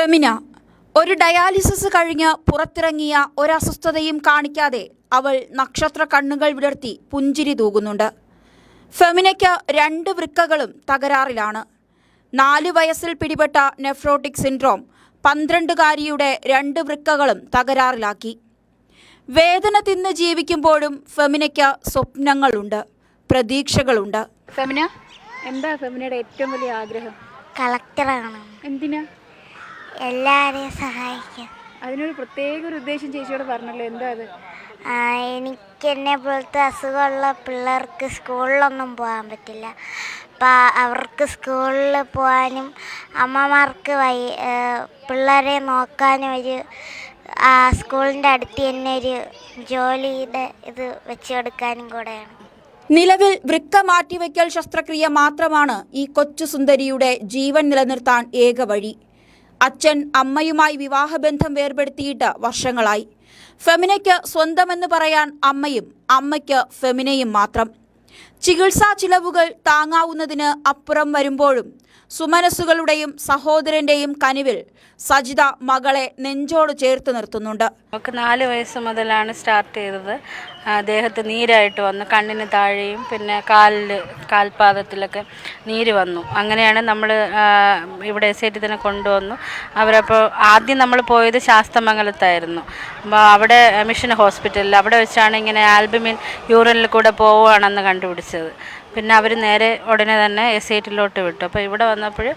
ഫെമിന ഒരു ഡയാലിസിസ് കഴിഞ്ഞ് പുറത്തിറങ്ങിയ ഒരസ്വസ്ഥതയും കാണിക്കാതെ അവൾ നക്ഷത്ര കണ്ണുകൾ വിടർത്തി പുഞ്ചിരി തൂകുന്നുണ്ട്. ഫെമിനയ്ക്ക് രണ്ട് വൃക്കകളും തകരാറിലാണ്. നാല് വയസ്സിൽ പിടിപെട്ട നെഫ്രോട്ടിക് സിൻഡ്രോം പന്ത്രണ്ടുകാരിയുടെ രണ്ട് വൃക്കകളും തകരാറിലാക്കി. വേദന തിന്ന് ജീവിക്കുമ്പോഴും ഫെമിനയ്ക്ക് സ്വപ്നങ്ങളുണ്ട് പ്രതീക്ഷകളുണ്ട്. ഫെമിന? എന്താ ഫെമിനയുടെ ഏറ്റവും വലിയ ആഗ്രഹം? കളക്ടറാണ്. എന്തിനാ? എല്ലാവരെയും സഹായിക്കാൻ അതിനൊരു പ്രത്യേക ഒരു ഉദ്ദേശം ചേച്ചിയോട് പറഞ്ഞല്ലോ എന്താ അത്? എനിക്ക് എന്നെ പോലത്തെ അസുഖമുള്ള പിള്ളേർക്ക് സ്കൂളിലൊന്നും പോകാൻ പറ്റില്ല. അപ്പം അവർക്ക് സ്കൂളിൽ പോകാനും അമ്മമാർക്ക് വൈ പിള്ളേരെ നോക്കാനും ഒരു ആ സ്കൂളിന്റെ അടുത്ത് തന്നെ ഒരു ജോലിയുടെ ഇത് വെച്ച് കൊടുക്കാനും കൂടെയാണ്. നിലവിൽ വൃക്ക മാറ്റിവെക്കൽ ശസ്ത്രക്രിയ മാത്രമാണ് ഈ കൊച്ചു സുന്ദരിയുടെ ജീവൻ നിലനിർത്താൻ ഏക വഴി. അച്ഛൻ അമ്മയുമായി വിവാഹബന്ധം വേർപെടുത്തിയിട്ട് വർഷങ്ങളായി. ഫെമിനയ്ക്ക് സ്വന്തമെന്ന് പറയാൻ അമ്മയും അമ്മയ്ക്ക് ഫെമിനയും മാത്രം. ചികിത്സാ ചിലവുകൾ താങ്ങാവുന്നതിന് അപ്പുറം വരുമ്പോഴും സുമനസ്സുകളുടെയും സഹോദരന്റെയും കനിവിൽ സജിത മകളെ നെഞ്ചോട് ചേർത്ത് നിർത്തുന്നുണ്ട്. നമുക്ക് നാല് വയസ്സ് മുതലാണ് സ്റ്റാർട്ട് ചെയ്തത്. ദേഹത്ത് നീരായിട്ട് വന്നു. കണ്ണിന് താഴെയും പിന്നെ കാലിൽ കാൽപാദത്തിലൊക്കെ നീര് വന്നു. അങ്ങനെയാണ് നമ്മൾ ഇവിടെ എസ് ഐ ടി തന്നെ കൊണ്ടുവന്നു. അവരപ്പോൾ ആദ്യം നമ്മൾ പോയത് ശാസ്തമംഗലത്തായിരുന്നു. അപ്പോൾ അവിടെ മിഷൻ ഹോസ്പിറ്റലിൽ അവിടെ വെച്ചാണ് ഇങ്ങനെ ആൽബമിൻ യൂറിനിൽ കൂടെ പോവുകയാണെന്ന് കണ്ടുപിടിച്ചത്. പിന്നെ അവർ നേരെ ഉടനെ തന്നെ എസ് ഐ ടിയിലോട്ട് വിട്ടു. അപ്പോൾ ഇവിടെ വന്നപ്പോൾ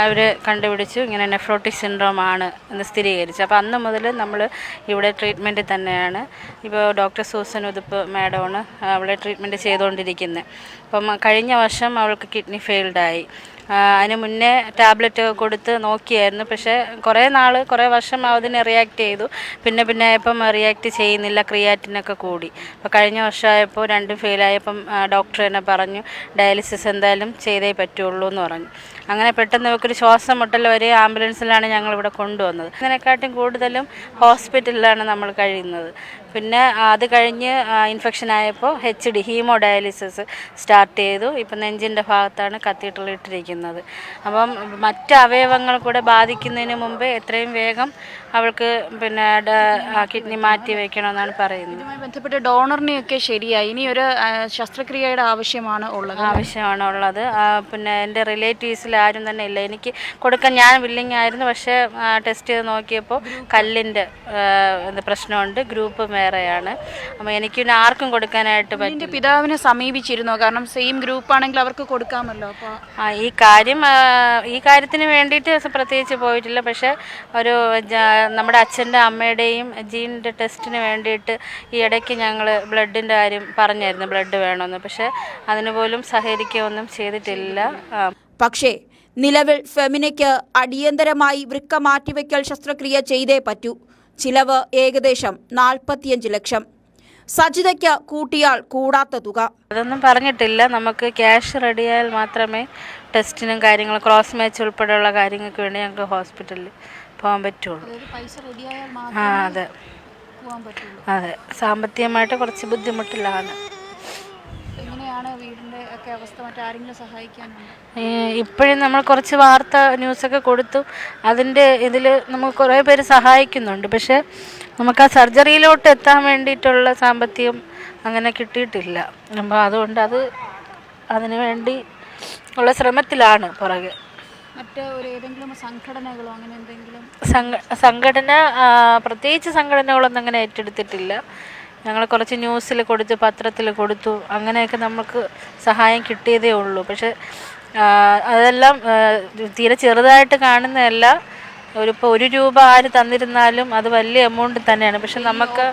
അവർ കണ്ടുപിടിച്ചു ഇങ്ങനെ നെഫ്രോട്ടിക് സിൻഡ്രോം ആണ് എന്ന് സ്ഥിരീകരിച്ചു. അപ്പോൾ അന്ന് മുതൽ നമ്മൾ ഇവിടെ ട്രീറ്റ്മെന്റ് തന്നെയാണ്. ഇപ്പോൾ ഡോക്ടർ സൂസൻ ഉതുപ്പ് മാഡമാണ് അവളെ ട്രീറ്റ്മെന്റ് ചെയ്തുകൊണ്ടിരിക്കുന്നത് അപ്പം കഴിഞ്ഞ വർഷം അവൾക്ക് കിഡ്നി ഫെയിൽഡായി അതിന് മുന്നേ ടാബ്ലറ്റ് കൊടുത്ത് നോക്കിയായിരുന്നു. പക്ഷേ കുറേ നാൾ കുറേ വർഷം അതിന് റിയാക്ട് ചെയ്തു. പിന്നെ പിന്നെ ഇപ്പം റിയാക്ട് ചെയ്യുന്നില്ല ക്രിയാറ്റിനൊക്കെ കൂടി. അപ്പോൾ കഴിഞ്ഞ വർഷമായപ്പോൾ രണ്ടും ഫെയിലായപ്പം ഡോക്ടർ തന്നെ പറഞ്ഞു ഡയാലിസിസ് എന്തായാലും ചെയ്തേ പറ്റുള്ളൂ എന്ന് പറഞ്ഞു. അങ്ങനെ പെട്ടെന്ന് ഇവർക്കൊരു ശ്വാസം മുട്ടൽ വരെ ആംബുലൻസിലാണ് ഞങ്ങൾ ഇവിടെ കൊണ്ടുവന്നത്. അതിനെക്കാട്ടും കൂടുതലും ഹോസ്പിറ്റലിലാണ് നമ്മൾ കഴിയുന്നത്. പിന്നെ അത് കഴിഞ്ഞ് ഇൻഫെക്ഷൻ ആയപ്പോൾ H D haemo dialysis start ചെയ്തു. ഇപ്പം നെഞ്ചിന്റെ ഭാഗത്താണ് കത്തീഡ്രൽ ഇട്ടിരിക്കുന്നത്. അപ്പം മറ്റ് അവയവങ്ങൾ കൂടെ ബാധിക്കുന്നതിന് മുമ്പ് എത്രയും വേഗം അവൾക്ക് പിന്നെ കിഡ്നി മാറ്റി വയ്ക്കണമെന്നാണ് പറയുന്നത്. ബന്ധപ്പെട്ട് ഡോണറിനെയൊക്കെ ശരിയായി. ഇനി ഒരു ശസ്ത്രക്രിയയുടെ ആവശ്യമാണ് ഉള്ളത്. ആവശ്യമാണ് ഉള്ളത്. പിന്നെ എന്റെ റിലേറ്റീവ്സിൽ ആരും തന്നെ ഇല്ല. എനിക്ക് കൊടുക്കാൻ ഞാൻ വില്ലിങ് ആയിരുന്നു. പക്ഷേ ടെസ്റ്റ് ചെയ്ത് നോക്കിയപ്പോൾ കല്ലിന്റെ എന്ത് പ്രശ്നമുണ്ട്. ഗ്രൂപ്പ് വേറെയാണ്. അപ്പോൾ എനിക്ക് പിന്നെ ആർക്കും കൊടുക്കാനായിട്ട് എന്റെ പിതാവിനെ സമീപിച്ചിരുന്നോ? കാരണം സെയിം ഗ്രൂപ്പ് ആണെങ്കിൽ അവർക്ക് കൊടുക്കാമല്ലോ. അപ്പോൾ ആ ഈ കാര്യം ഈ കാര്യത്തിന് വേണ്ടിയിട്ട് പ്രത്യേകിച്ച് പോയിട്ടില്ല. പക്ഷേ ഒരു നമ്മുടെ അച്ഛന്റെ അമ്മയുടെയും ജീനിന്റെ ടെസ്റ്റിന് വേണ്ടിയിട്ട് ഈ ഇടയ്ക്ക് ഞങ്ങൾ ബ്ലഡിന്റെ കാര്യം പറഞ്ഞായിരുന്നു. ബ്ലഡ് വേണമെന്ന് പക്ഷേ അതിന് പോലും സഹകരിക്കുകയൊന്നും ചെയ്തിട്ടില്ല. പക്ഷേ നിലവിൽ ഫെമിനയ്ക്ക് അടിയന്തരമായി വൃക്ക മാറ്റിവെക്കൽ ശസ്ത്രക്രിയ ചെയ്തേ പറ്റൂ. ചിലവ് ഏകദേശം നാൽപ്പത്തിയഞ്ച് ലക്ഷം. സജിതയ്ക്ക് കൂട്ടിയാൽ കൂടാത്ത തുക. അതൊന്നും പറഞ്ഞിട്ടില്ല. നമുക്ക് ക്യാഷ് റെഡിയായാൽ മാത്രമേ ടെസ്റ്റിനും കാര്യങ്ങളും ക്രോസ് മാച്ച് ഉൾപ്പെടെയുള്ള കാര്യങ്ങൾക്ക് വേണ്ടി ഞങ്ങൾക്ക് ഹോസ്പിറ്റലിൽ പോകാൻ പറ്റുള്ളൂ. പൈസ റെഡിയായാൽ ആ അതെ. അതെ. സാമ്പത്തികമായിട്ട് കുറച്ച് ബുദ്ധിമുട്ടിലാണ്. ഒക്കെ അവസ്ഥ? മറ്റാരെങ്കിലും സഹായിക്കാനുണ്ട്? ഇപ്പോഴും നമ്മൾ കുറച്ച് വാർത്ത ന്യൂസൊക്കെ കൊടുത്തു. അതിന്റെ ഇതിൽ നമുക്ക് കുറേ പേര് സഹായിക്കുന്നുണ്ട്. പക്ഷേ നമുക്ക് ആ സർജറിയിലോട്ട് എത്താൻ വേണ്ടിയിട്ടുള്ള സാമ്പത്തികം അങ്ങനെ കിട്ടിയിട്ടില്ല. അപ്പോൾ അതുകൊണ്ട് അത് അതിനു വേണ്ടി ഉള്ള ശ്രമത്തിലാണ് പുറകെ. മറ്റ് ഏതെങ്കിലും സംഘടനകളോ അങ്ങനെ എന്തെങ്കിലും? സംഘടന പ്രത്യേകിച്ച് സംഘടനകളൊന്നും അങ്ങനെ ഏറ്റെടുത്തിട്ടില്ല. ഞങ്ങൾ കുറച്ച് ന്യൂസിൽ കൊടുത്തു പത്രത്തിൽ കൊടുത്തു. അങ്ങനെയൊക്കെ നമുക്ക് സഹായം കിട്ടിയതേ ഉള്ളൂ. പക്ഷെ അതെല്ലാം തീരെ ചെറുതായിട്ട് കാണുന്നതല്ല. ഒരു ഇപ്പോൾ ഒരു രൂപ ആര് തന്നിരുന്നാലും അത് വലിയ എമൗണ്ട് തന്നെയാണ്. പക്ഷെ നമുക്ക്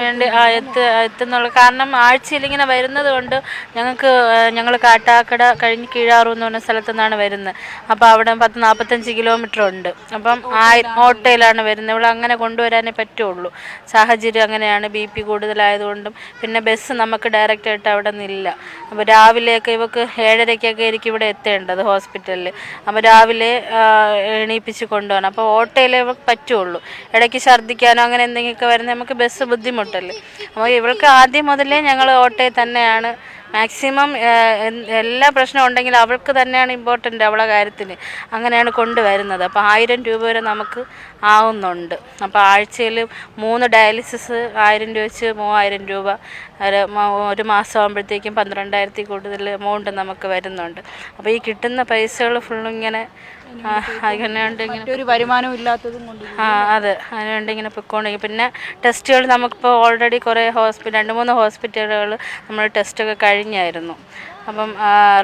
വേണ്ടി ആ എത്ത് എത്തുന്നുള്ള കാരണം ആഴ്ചയിൽ ഇങ്ങനെ വരുന്നത് കൊണ്ട് ഞങ്ങൾക്ക് ഞങ്ങൾ കാട്ടാക്കട കഴിഞ്ഞ് കീഴാറു എന്ന് പറഞ്ഞ സ്ഥലത്തു നിന്നാണ് വരുന്നത്. അപ്പോൾ അവിടെ പത്ത് നാൽപ്പത്തഞ്ച് കിലോമീറ്റർ ഉണ്ട്. അപ്പം ആ ഓട്ടോയിലാണ് വരുന്നത്. ഇവിടെ അങ്ങനെ കൊണ്ടുവരാനേ പറ്റുള്ളൂ. സാഹചര്യം അങ്ങനെയാണ്. ബി പി കൂടുതലായതുകൊണ്ടും പിന്നെ ബസ് നമുക്ക് ഡയറക്റ്റ് ആയിട്ട് അവിടെ നിന്നില്ല. അപ്പോൾ രാവിലെയൊക്കെ ഇവക്ക് ഏഴരയ്ക്കൊക്കെ ആയിരിക്കും ഇവിടെ എത്തേണ്ടത് ഹോസ്പിറ്റലിൽ അപ്പോൾ രാവിലെ എണീപ്പിച്ച് കൊണ്ടുപോകണം. അപ്പോൾ ഓട്ടോയിലേ ഇവൾക്ക് പറ്റുള്ളൂ. ഇടയ്ക്ക് ഛർദ്ദിക്കാനോ അങ്ങനെ എന്തെങ്കിലുമൊക്കെ വരുന്നത് നമുക്ക് ബസ് ബുദ്ധിമുട്ടല്ലേ. അപ്പോൾ ഇവൾക്ക് ആദ്യം മുതലേ ഞങ്ങൾ ഓട്ടോയിൽ തന്നെയാണ്. മാക്സിമം എല്ലാ പ്രശ്നം ഉണ്ടെങ്കിലും അവൾക്ക് തന്നെയാണ് ഇമ്പോർട്ടന്റ് അവളെ കാര്യത്തിന്. അങ്ങനെയാണ് കൊണ്ടുവരുന്നത്. അപ്പോൾ ആയിരം രൂപ വരെ നമുക്ക് ആവുന്നുണ്ട്. അപ്പോൾ ആഴ്ചയിൽ മൂന്ന് ഡയാലിസിസ് ആയിരം രൂപ വെച്ച് മൂവായിരം രൂപ ഒരു മാസം ആകുമ്പോഴത്തേക്കും പന്ത്രണ്ടായിരത്തി കൂടുതൽ എമൗണ്ട് നമുക്ക് വരുന്നുണ്ട്. അപ്പോൾ ഈ കിട്ടുന്ന പൈസകൾ ഫുള്ളും ഉണ്ട് ഇങ്ങനെ ഒരു ഇല്ലാത്തതും കൊണ്ട് ആ അതെ അതിനുവേണ്ടി ഇങ്ങനെ പൊയ്ക്കൊണ്ടിരിക്കും. പിന്നെ ടെസ്റ്റുകൾ നമുക്കിപ്പോൾ ഓൾറെഡി കുറേ ഹോസ്പിറ്റൽ രണ്ട് മൂന്ന് ഹോസ്പിറ്റലുകൾ നമ്മൾ ടെസ്റ്റൊക്കെ കഴിഞ്ഞായിരുന്നു. അപ്പം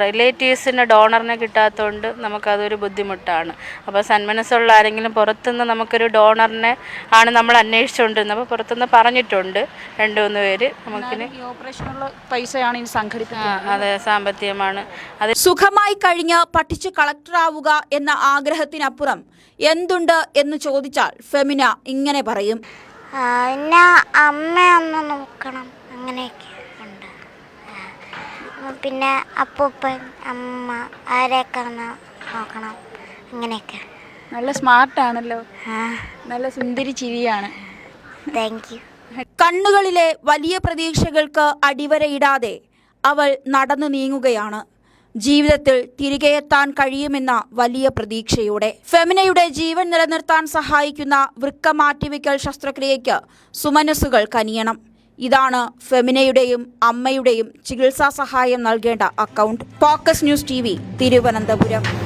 റിലേറ്റീവ്സിന് ഡോണറിനെ കിട്ടാത്തതുകൊണ്ട് നമുക്കതൊരു ബുദ്ധിമുട്ടാണ്. അപ്പോൾ സന്മനസ്സുള്ള ആരെങ്കിലും പുറത്തുനിന്ന് നമുക്കൊരു ഡോണറിനെ ആണ് നമ്മൾ അന്വേഷിച്ചുകൊണ്ടിരുന്നത് അപ്പോൾ പുറത്തുനിന്ന് പറഞ്ഞിട്ടുണ്ട് രണ്ട് മൂന്ന് പേര്. നമുക്ക് ഓപ്പറേഷനുള്ള പൈസയാണ് ഇനി സംഘടിപ്പിക്കുന്നത് അതെ സാമ്പത്തികമാണ്. അത് സുഖമായി കഴിഞ്ഞ് പഠിച്ച് കളക്ടറാവുക എന്ന ആഗ്രഹത്തിനപ്പുറം എന്തുണ്ട് എന്ന് ചോദിച്ചാൽ ഫെമിന ഇങ്ങനെ പറയും. എന്നെ അമ്മ അമ്മയൊന്ന് നോക്കണം അങ്ങനെയൊക്കെ. പിന്നെ അപ്പൂപ്പൻ അമ്മ ആരെയൊക്കെ ഒന്ന് നോക്കണം. അങ്ങനെയൊക്കെ നല്ല സ്മാർട്ട് ആണല്ലോ നല്ല സുന്ദരി ചിരിയാണ്. താങ്ക് യു കണ്ണുകളിലെ വലിയ പ്രതീക്ഷകൾക്ക് അടിവരയിടാതെ അവൾ നടന്നു നീങ്ങുകയാണ്. ജീവിതത്തിൽ തിരികെ എത്താൻ കഴിയുമെന്ന വലിയ പ്രതീക്ഷയോടെ. ഫെമിനയുടെ ജീവൻ നിലനിർത്താൻ സഹായിക്കുന്ന വൃക്ക മാറ്റിവെക്കൽ ശസ്ത്രക്രിയയ്ക്ക് സുമനസ്സുകൾ കനിയണം. ഇതാണ് ഫെമിനയുടെയും അമ്മയുടെയും ചികിത്സാ സഹായം നൽകേണ്ട account. Focus news T Thiruvananthapuram.